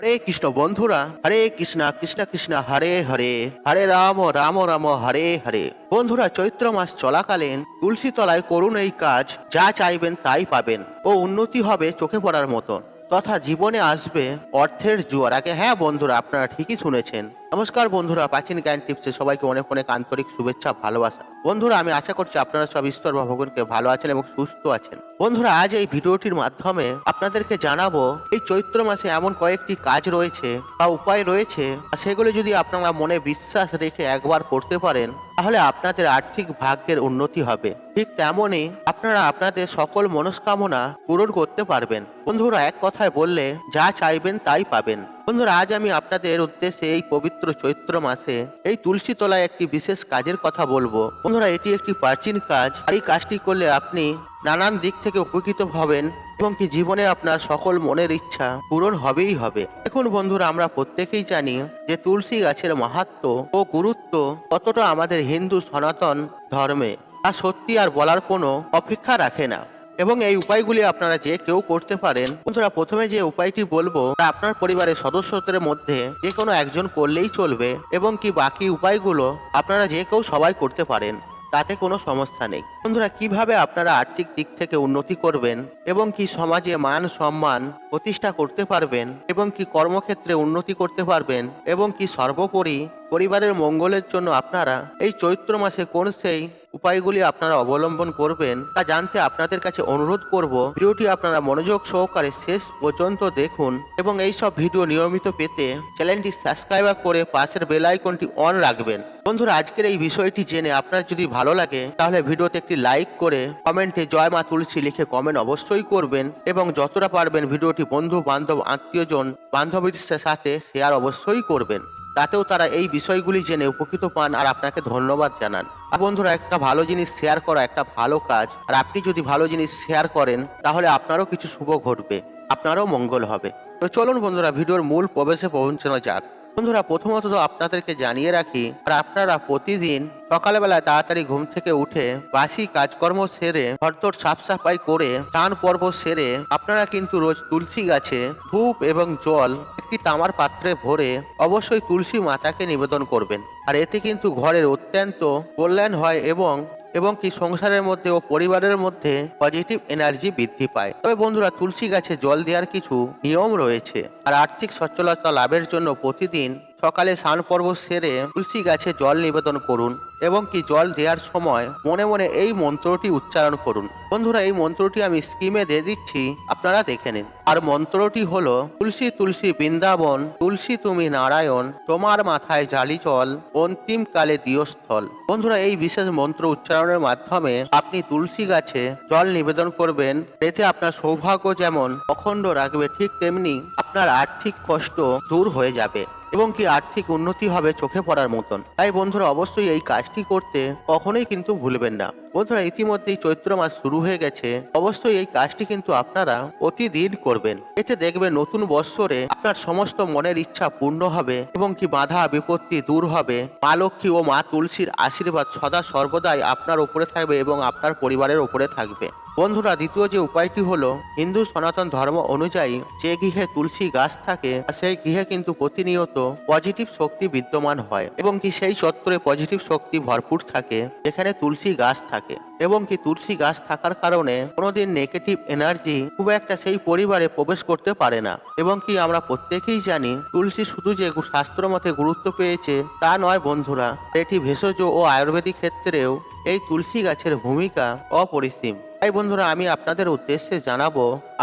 হরে কৃষ্ণ বন্ধুরা, হরে কৃষ্ণা, কৃষ্ণ কৃষ্ণ, হরে হরে। হরে রাম রাম রাম, হরে হরে। বন্ধুরা, চৈত্র মাস চলাকালীন তুলসী তলায় করুন এই কাজ, যা চাইবেন তাই পাবেন ও উন্নতি হবে চোখে পড়ার মতন। তথা জীবনে আসবে অর্থের জোয়ার। আগে হ্যাঁ বন্ধুরা, আপনারা ঠিকই শুনেছেন। নমস্কার বন্ধুরা, প্রাচীন জ্ঞান টিপসে সবাইকে অনেক অনেক আন্তরিক শুভেচ্ছা, ভালোবাসা। বন্ধুরা, আমি আশা করছি আপনারা সব ঈশ্বর বা ভগবানকে ভালো আছেন এবং সুস্থ আছেন। বন্ধুরা, আজ এই ভিডিওটির মাধ্যমে আপনাদেরকে জানাব, এই চৈত্র মাসে এমন কয়েকটি কাজ রয়েছে বা উপায় রয়েছে, আর সেগুলো যদি আপনারা মনে বিশ্বাস রেখে একবার করতে পারেন, তাহলে আপনাদের আর্থিক ভাগ্যের উন্নতি হবে। ঠিক তেমনই আপনারা আপনাদের সকল মনস্কামনা পূরণ করতে পারবেন। বন্ধুরা, এক কথায় বললে, যা চাইবেন তাই পাবেন। বন্ধুরা, আজ আমি আপনাদের উদ্দেশ্যে এই পবিত্র চৈত্র মাসে এই তুলসী তলায় একটি বিশেষ কাজের কথা বলব। বন্ধুরা, এটি একটি প্রাচীন কাজ। এই কাজটি করলে আপনি নানান দিক থেকে উপকৃত হবেন এবং কি জীবনে আপনার সকল মনের ইচ্ছা পূরণ হবেই হবে। এখন বন্ধুরা, আমরা প্রত্যেকেই জানি যে তুলসী গাছের মাহাত্ম ও গুরুত্ব কতটা আমাদের হিন্দু সনাতন ধর্মে। তা সত্যি আর বলার কোনো অপেক্ষা রাখে না। এবং এই উপায়গুলি আপনারা যে কেউ করতে পারেন, বন্ধুরা প্রথমে যে উপায়টি বলব, তা আপনার পরিবারের সদস্যদের মধ্যে যে কোনো একজন করলেই চলবে এবং কি বাকি উপায়গুলো আপনারা যে কেউ সবাই করতে পারেন, তাতে কোনো সমস্যা নেই। বন্ধুরা, কীভাবে আপনারা আর্থিক দিক থেকে উন্নতি করবেন এবং কি সমাজে মান সম্মান প্রতিষ্ঠা করতে পারবেন এবং কি কর্মক্ষেত্রে উন্নতি করতে পারবেন এবং কি সর্বোপরি পরিবারের মঙ্গলের জন্য আপনারা এই চৈত্র মাসে কোন সেই উপায়গুলি আপনারা অবলম্বন করবেন তা জানতে আপনাদের কাছে অনুরোধ করব। ভিডিওটি আপনারা মনোযোগ সহকারে শেষ পর্যন্ত দেখুন এবং এই সব ভিডিও নিয়মিত পেতে চ্যানেলটি সাবস্ক্রাইব করে পাশের বেল আইকনটি অন রাখবেন। বন্ধুরা, আজকের এই বিষয়টি জেনে আপনার যদি ভালো লাগে, তাহলে ভিডিওতে একটি লাইক করে কমেন্টে জয় মা তুলসী লিখে কমেন্ট অবশ্যই করবেন এবং যতটা পারবেন ভিডিওটি বন্ধু বান্ধব আত্মীয়জন, বান্ধবীদের সাথে শেয়ার অবশ্যই করবেন। তাতেও তারা এই বিষয়গুলি জেনে উপকৃত পান আর আপনাকে ধন্যবাদ জানান। আর বন্ধুরা, একটা ভালো জিনিস শেয়ার করা, একটা ভালো কাজ। আর আপনি যদি ভালো জিনিস শেয়ার করেন, তাহলে আপনারও কিছু শুভ ঘটবে। আপনারও মঙ্গল হবে। তো চলুন বন্ধুরা, ভিডিওর মূল প্রবেশে পৌঁছানো যাক। বন্ধুরা, প্রথমত তো আপনাদেরকে জানিয়ে রাখি, আর আপনারা প্রতিদিন সকালবেলা তাড়াতাড়ি ঘুম থেকে উঠে বাসি কাজকর্ম সেরে, ঘরদোর সাফ সাফাই করে, স্নান পর্ব সেরে, আপনারা কিন্তু রোজ তুলসী গাছে ধূপ এবং জল একটি তামার পাত্রে ভরে অবশ্যই তুলসী মাতাকে নিবেদন করবেন। আর এতে কিন্তু ঘরের অত্যন্ত কল্যাণ হয় এবং এবং কি সংসারের মধ্যে ও পরিবারের মধ্যে পজিটিভ এনার্জি বৃদ্ধি পায়। তবে বন্ধুরা, তুলসী গাছে জল দেওয়ার কিছু নিয়ম রয়েছে। আর আর্থিক সচ্ছলতা লাভের জন্য প্রতিদিন সকালে স্নান পর্ব সেরে তুলসী গাছে জল নিবেদন করুন এবং কি জল দেওয়ার সময় মনে মনে এই মন্ত্রটি উচ্চারণ করুন। বন্ধুরা, এই মন্ত্রটি আমি স্কিমে দিয়ে দিচ্ছি, আপনারা দেখে নিন। আর মন্ত্রটি হলো, তুলসী তুলসী বৃন্দাবন, তুলসী তুমি নারায়ণ, তোমার মাথায় জালি জল, অন্তিম কালে দিয়স্থল বন্ধুরা, এই বিশেষ মন্ত্র উচ্চারণের মাধ্যমে আপনি তুলসী গাছে জল নিবেদন করবেন, এতে আপনার সৌভাগ্য যেমন অখণ্ড রাখবে, ঠিক তেমনি আপনার আর্থিক কষ্ট দূর হয়ে যাবে। এবং কি আর্থিক উন্নতি হবে চোখে পড়ার মতন। তাই বন্ধুরা, অবশ্যই এই কাজটি করতে কখনোই কিন্তু ভুলবেন না। বন্ধুরা, ইতিমধ্যেই চৈত্র মাস শুরু হয়ে গেছে। অবশ্যই এই কাজটি কিন্তু আপনারা প্রতিদিন করবেন। এতে দেখবেন নতুন বৎসরে আপনার সমস্ত মনের ইচ্ছা পূর্ণ হবে এবং কি বাধা বিপত্তি দূর হবে। মা লক্ষ্মী ও মা তুলসীর আশীর্বাদ সদা সর্বদাই আপনার উপরে থাকবে এবং আপনার পরিবারের উপরে থাকবে। বন্ধুরা, দ্বিতীয় যে উপায়টি হলো, হিন্দু সনাতন ধর্ম অনুযায়ী যে গৃহে তুলসী গাছ থাকে, সেই গৃহে কিন্তু প্রতিনিয়ত পজিটিভ শক্তি বিদ্যমান হয় এবং কি সেই চত্বরে পজিটিভ শক্তি ভরপুর থাকে, যেখানে তুলসী গাছ থাকে। এবং কি তুলসী গাছ থাকার কারণে কোনোদিন নেগেটিভ এনার্জি খুব একটা সেই পরিবারে প্রবেশ করতে পারে না। এবং কি আমরা প্রত্যেকেই জানি, তুলসী শুধু যে শাস্ত্র মতে গুরুত্ব পেয়েছে, তা নয় বন্ধুরা এটি ভেষজ ও আয়ুর্বেদিক ক্ষেত্রেও এই তুলসী গাছের ভূমিকা অপরিসীম। তাই বন্ধুরা, আমি আপনাদের উদ্দেশ্যে জানাব,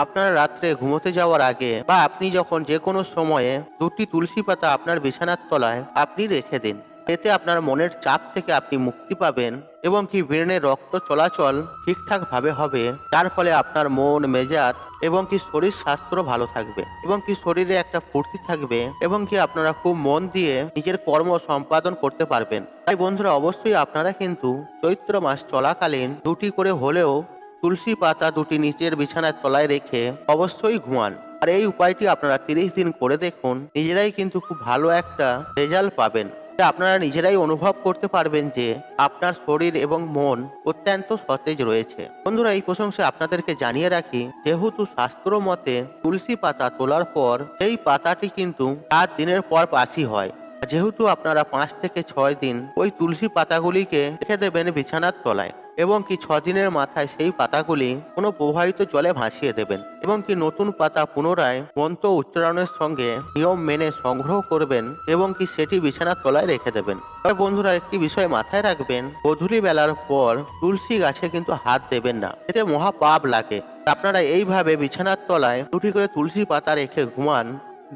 আপনারা রাত্রে ঘুমোতে যাওয়ার আগে বা আপনি যখন যে কোনো সময়ে দুটি তুলসী পাতা আপনার বিছানার তলায় আপনি রেখে দিন। এতে আপনার মনের চাপ থেকে আপনি মুক্তি পাবেন এবং কি ব্রেনের রক্ত চলাচল ঠিকঠাক ভাবে হবে। যার ফলে আপনার মন, মেজাজ এবং কি শরীর স্বাস্থ্য ভালো থাকবে এবং কি শরীরে একটা ফুর্তি থাকবে এবং কি আপনারা খুব মন দিয়ে নিজের কর্ম সম্পাদন করতে পারবেন। তাই বন্ধুরা, অবশ্যই আপনারা কিন্তু চৈত্র মাস চলাকালীন দুটি করে হলেও তুলসী পাতা দুটি নিচের বিছানার তলায় রেখে অবশ্যই ঘুমান। আর এই উপায়টি আপনারা তিরিশ দিন করে দেখুন। নিজেরাই কিন্তু খুব ভালো একটা রেজাল্ট পাবেন। আপনারা নিজেরাই অনুভব করতে পারবেন যে আপনার শরীর এবং মন অত্যন্ত সতেজ রয়েছে। বন্ধুরা, এই প্রশংসা আপনাদেরকে জানিয়ে রাখি, যেহেতু শাস্ত্র মতে তুলসী পাতা তোলার পর সেই পাতাটি কিন্তু সাত দিনের পর পাশি হয়। যেহেতু আপনারা পাঁচ থেকে ছয় দিন ওই তুলসী পাতাগুলিকে রেখে দেবেন বিছানার তলায় এবং কি ছদিনের মাথায় সেই পাতাগুলি কোনো প্রবাহিত জলে ভাসিয়ে দেবেন এবং কি নতুন পাতা পুনরায় মন্ত্র উচ্চারণের সঙ্গে নিয়ম মেনে সংগ্রহ করবেন এবং কি সেটি বিছানার তলায় রেখে দেবেন। তবে বন্ধুরা, একটি বিষয় মাথায় রাখবেন গধূলি বেলার পর তুলসী গাছে কিন্তু হাত দেবেন না। এতে মহা পাপ লাগে। আপনারা এইভাবে বিছানার তলায় দুটি করে তুলসী পাতা রেখে ঘুমান,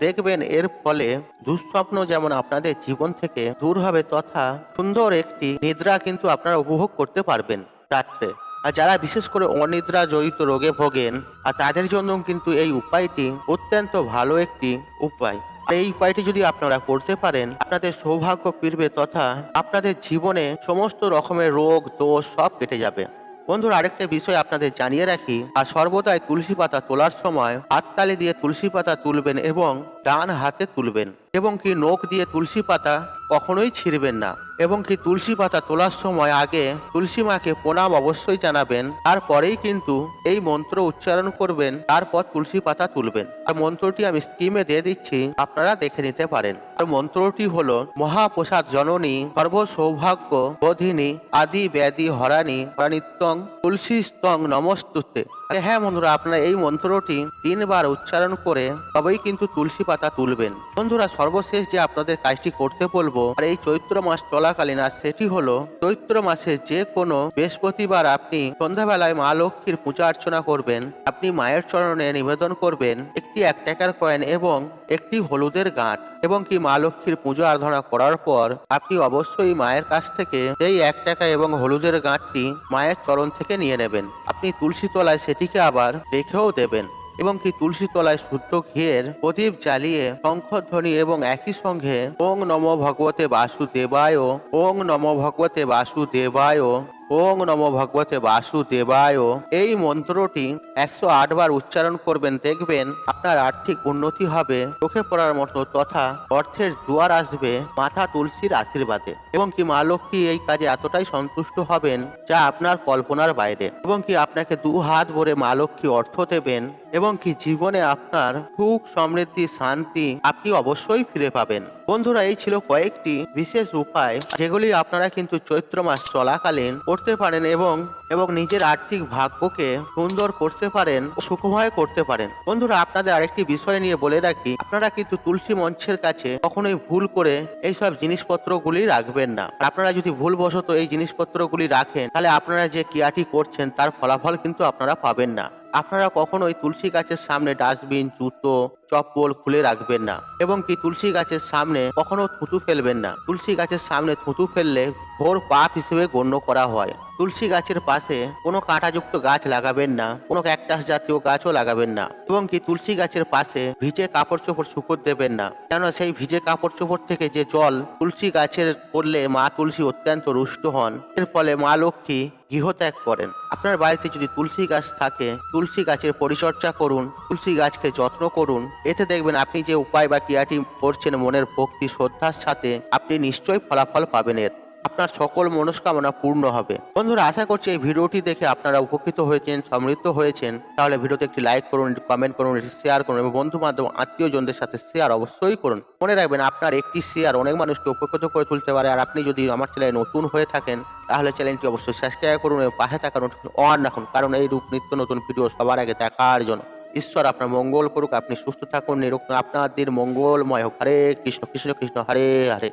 দেখবেন এর ফলে দুঃস্বপ্ন যেমন আপনাদের জীবন থেকে দূর হবে, তথা সুন্দর একটি নিদ্রা কিন্তু আপনারা উপভোগ করতে পারবেন। রাত্রে আর যারা বিশেষ করে অনিদ্রা জড়িত রোগে ভোগেন, আর তাদের জন্য কিন্তু এই উপায়টি অত্যন্ত ভালো একটি উপায়। এই উপায়টি যদি আপনারা করতে পারেন, আপনাদের সৌভাগ্য ফিরবে তথা আপনাদের জীবনে সমস্ত রকমের রোগ, দোষ সব কেটে যাবে। বন্ধুরা, আরেকটা বিষয় আপনাদের জানিয়ে রাখি। আর সর্বদাই তুলসী পাতা তোলার সময় হাততালি দিয়ে তুলসী পাতা তুলবেন এবং ডান হাতে তুলবেন। এবং কি নখ দিয়ে তুলসী পাতা কখনোই ছিঁড়বেন না। এবং কি তুলসী পাতা তোলার সময় আগে তুলসী মাকে প্রণাম অবশ্যই জানাবেন, তারপরেই কিন্তু এই মন্ত্র উচ্চারণ করবেন, তারপর তুলসী পাতা তুলবেন। আর মন্ত্রটি আমি স্কিমে দিয়ে দিচ্ছি, আপনারা দেখে নিতে পারেন। আর মন্ত্রটি হল, মহাপ্রসাদ জননী সর্ব সৌভাগ্য বোধিনী, আদি ব্যাধি হরানি প্রাণিত্যং তুলসী স্তং নমস্তুতে। হ্যাঁ বন্ধুরা, আপনারা এই মন্ত্রটি তিনবার উচ্চারণ করে তবেই কিন্তু তুলসী পাতা তুলবেন। বন্ধুরা, সর্বশেষ যে আপনাদের কাজটি করতে বলব, আর এই চৈত্র মাস চলাকালীন আর সেটি হলো, চৈত্র মাসে যে কোনো বৃহস্পতিবার আপনি সন্ধ্যাবেলায় মা লক্ষ্মীর পূজা অর্চনা করবেন, আপনি মায়ের চরণে নিবেদন করবেন, একটি এক টাকার কয়েন এবং একটি হলুদের গাঁট। এবং কি মা লক্ষ্মীর পুজো আরাধনা করার পর আপনি অবশ্যই মায়ের কাছ থেকে এই এক টাকা এবং হলুদের গাঁটটি মায়ের চরণ থেকে নিয়ে নেবেন। আপনি তুলসী তলায় সেটিকে আবার রেখেও দেবেন এবং কি তুলসী তলায় শুদ্ধ ঘিয়ের প্রদীপ জ্বালিয়ে শঙ্খধ্বনি এবং একই সঙ্গে ওং নম ভগবতে বাসুদেবায় ওং নম ভগবতে বাসুদেবায় ওং নম ভগবতে বাসুদেবায়। এই মন্ত্রটি একশো আট বার উচ্চারণ করবেন, দেখবেন আপনার আর্থিক উন্নতি হবে, চোখে পড়ার মতো তথা অর্থের জোয়ার আসবে, মাথা তুলসীর আশীর্বাদে। এবং কি মা লক্ষ্মী এই কাজে এতটাই সন্তুষ্ট হবেন, যা আপনার কল্পনার বাইরে। এবং কি আপনাকে দু হাত ভরে মা লক্ষ্মী অর্থ দেবেন, এবং কি জীবনে আপনার সুখ, সমৃদ্ধি, শান্তি আপনি অবশ্যই ফিরে পাবেন। বন্ধুরা, এই ছিল কয়েকটি বিশেষ উপায় যেগুলি আপনারা কিন্তু চৈত্র মাস চলাকালীন করতে পারেন এবং এবং নিজের আর্থিক ভাগ্যকে সুন্দর করতে পারেন, সুখময় করতে পারেন। বন্ধুরা, আপনাদের আরেকটি বিষয় নিয়ে বলে রাখি, আপনারা কিন্তু তুলসী মঞ্চের কাছে কখনোই ভুল করে এই এইসব জিনিসপত্রগুলি রাখবেন না। আপনারা যদি ভুলবশত এই জিনিসপত্রগুলি রাখেন, তাহলে আপনারা যে ক্রিয়াটি করছেন, তার ফলাফল কিন্তু আপনারা পাবেন না। আপনারা কখনোই তুলসী গাছের সামনে ডাস্টবিন, জুতো, চপ্পল খুলে রাখবেন না। এবং কি তুলসী গাছের সামনে কখনো থুতু ফেলবেন না। তুলসী গাছের সামনে থুতু ফেললে ঘোর পাপ হিসেবে গণ্য করা হয়। তুলসী গাছের পাশে কোনো কাঁটাযুক্ত গাছ লাগাবেন না, কোনো ক্যাকটাস জাতীয় গাছও লাগাবেন না এবং কি তুলসী গাছের পাশে ভিজে কাপড় চোপড় শুকোর দেবেন না। কেন সেই ভিজে কাপড় চোপড় থেকে যে জল তুলসী গাছের পড়লে মা তুলসী অত্যন্ত রুষ্ট হন। এর ফলে মা লক্ষ্মী গৃহত্যাগ করেন। আপনার বাড়িতে যদি তুলসী গাছ থাকে, তুলসী গাছের পরিচর্যা করুন, তুলসী গাছকে যত্ন করুন। এতে দেখবেন আপনি যে উপায় বা ক্রিয়াটি করছেন মনের ভক্তি, শ্রদ্ধার সাথে আপনি নিশ্চয়ই ফলাফল পাবেন এর। আপনার সকল মনস্কামনা পূর্ণ হবে। বন্ধুরা, আশা করছি এই ভিডিওটি দেখে আপনারা উপকৃত হয়েছেন, সমৃদ্ধ হয়েছেন। তাহলে ভিডিওতে একটি লাইক করুন কমেন্ট করুন, একটি শেয়ার করুন এবং বন্ধু বান্ধব আত্মীয়জনদের সাথে শেয়ার অবশ্যই করুন। মনে রাখবেন, আপনার একটি শেয়ার অনেক মানুষকে উপকৃত করে তুলতে পারে। আর আপনি যদি আমার চ্যানেলে নতুন হয়ে থাকেন, তাহলে চ্যানেলটি অবশ্যই সাবস্ক্রাইব করুন এবং পাশে থাকা অন রাখুন। কারণ এই রূপ নিত্য নতুন ভিডিও সবার আগে দেখার জন্য। ঈশ্বর আপনার মঙ্গল করুক, আপনি সুস্থ থাকুন, নিরুক্ত, আপনাদের মঙ্গলময় হোক। হরে কৃষ্ণ কৃষ্ণ কৃষ্ণ, হরে হরে।